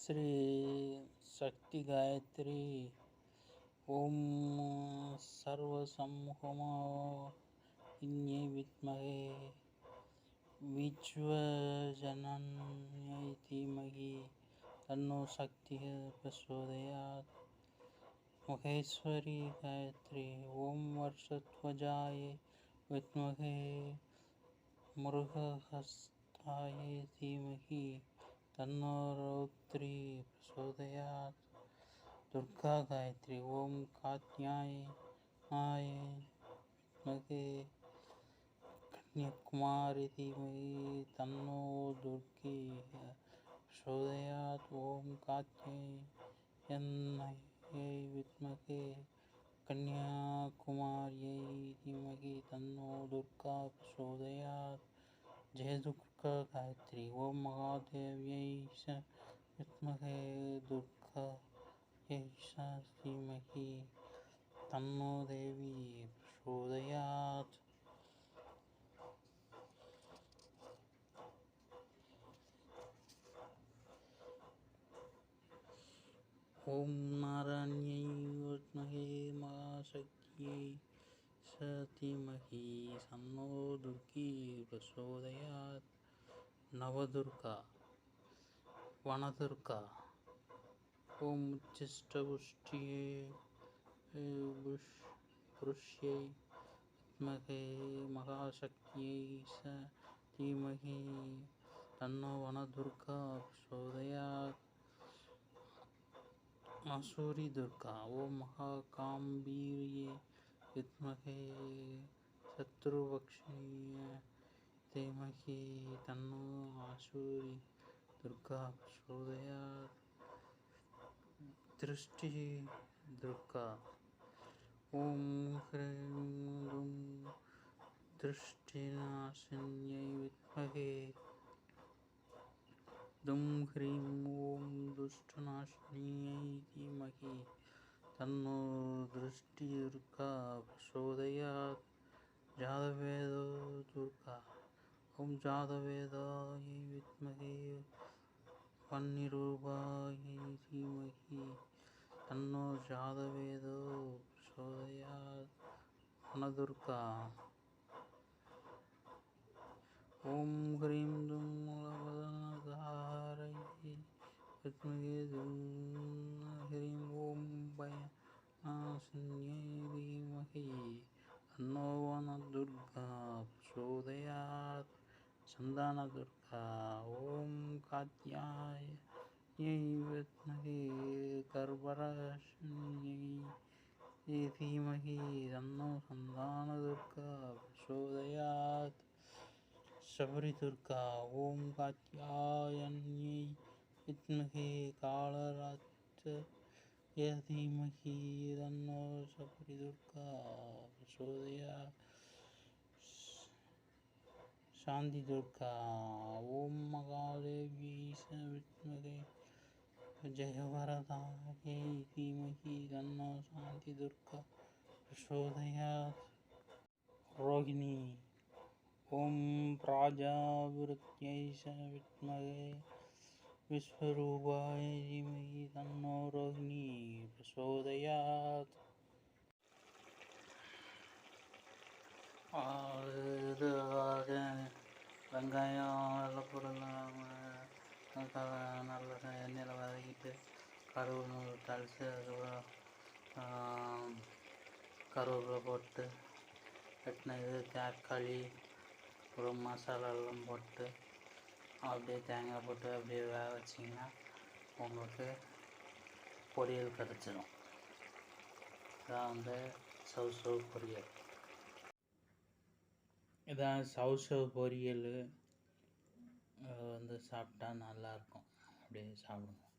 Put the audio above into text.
श्री शक्ति गायत्री। ओम सर्वसंहुमान्ये विद्महे। विश्वजन धीमहि तन्नो शक्ति प्रसोदया महेश्वरी गायत्री ओम वर्षध्वजाय विद्महे। मृगहस्ताये धीमहि। तन्नो रौद्री दुर्गा गायत्री, ओम ॐ कात्यायनाय विद्महे कन्याकुमारी धीमहि, तन्नो दुर्गे प्रचोदयात्। ॐ कात्यायनायै विद्महे। कन्याकुमार्यै धीमहि, तन्नो दुर्गा प्रचोदयात्। जय दुर्गा। गायत्री ॐ महादेव्यै विद्महे दुर्गायै धीमहि देवी प्रचोदयात्। ॐ नारायण्यै विद्महे महाशक्त्यै तन्नो दुर्गी नवदुर्गा वनदुर्गा ॐ उच्चिष्टपुष्ट्यै पुरुष्यै विद्महे महाशक्त्यै च धीमहि तन्नो वनदुर्गा प्रचोदयात् आसुरी दुर्गा ॐ महाकाम्बीर्यै विद्महे शत्रुभक्षिण्यै प्रचोदयात् दृष्टि दुर्गा ॐ ह्रीं दुं दृष्टिनाशिन्यै विद्महे दुं ह्रीं ॐ दुष्टनाशिन्यै धीमहि तन्नो प्रचोदयात् जातवेदो जातवेदायै विद्महे वह्निरूपायै धीमहि तन्नो जातवेदो प्रचोदयात् ॐ ह्रीं विद्महे दुं ह्रीं ॐ धीमहि तन्नो वनदुर्गा प्रचोदयात् चन्दनदुर्गा ॐ कात्यायनै विद्महे गर्भरक्षिण्यै धीमहि तन्नो सन्तानदुर्गा प्रचोदयात् शबरिदुर्गा, ॐ कात्यायन्यै। विद्महे कालरात्र्यै धीमहि तन्नो शबरिदुर्गा प्रचोदयात् शान्तिदुर्गा ॐ महादेव्यै च विद्महे जयवरदायै धीमहि तन्नो शान्तिदुर्गा प्रचोदयात् रोहिणी ॐ प्राजावृत्यै च विद्महे विश्वरूपाय धीमहि तन्नो रोहिणी प्रचोदयात् வெங்காயம் எல்லாம் பொருள்லாம் நல்லா எண்ணெயில் வதக்கிட்டு நூல் தளித்து அதுக்கப்புறம் கருவேப்பிலை போட்டு வெட்டின இது தக்காளி அப்புறம் மசாலாலாம் போட்டு அப்படியே தேங்காய் போட்டு அப்படியே வேக வச்சிங்கன்னா உங்களுக்கு பொரியல் கிடச்சிடும் இதான் வந்து சவு சவு பொரியல். இதான் சவு பொரியல் வந்து சாப்பிட்டா நல்லாயிருக்கும் அப்படியே சாப்பிடுங்க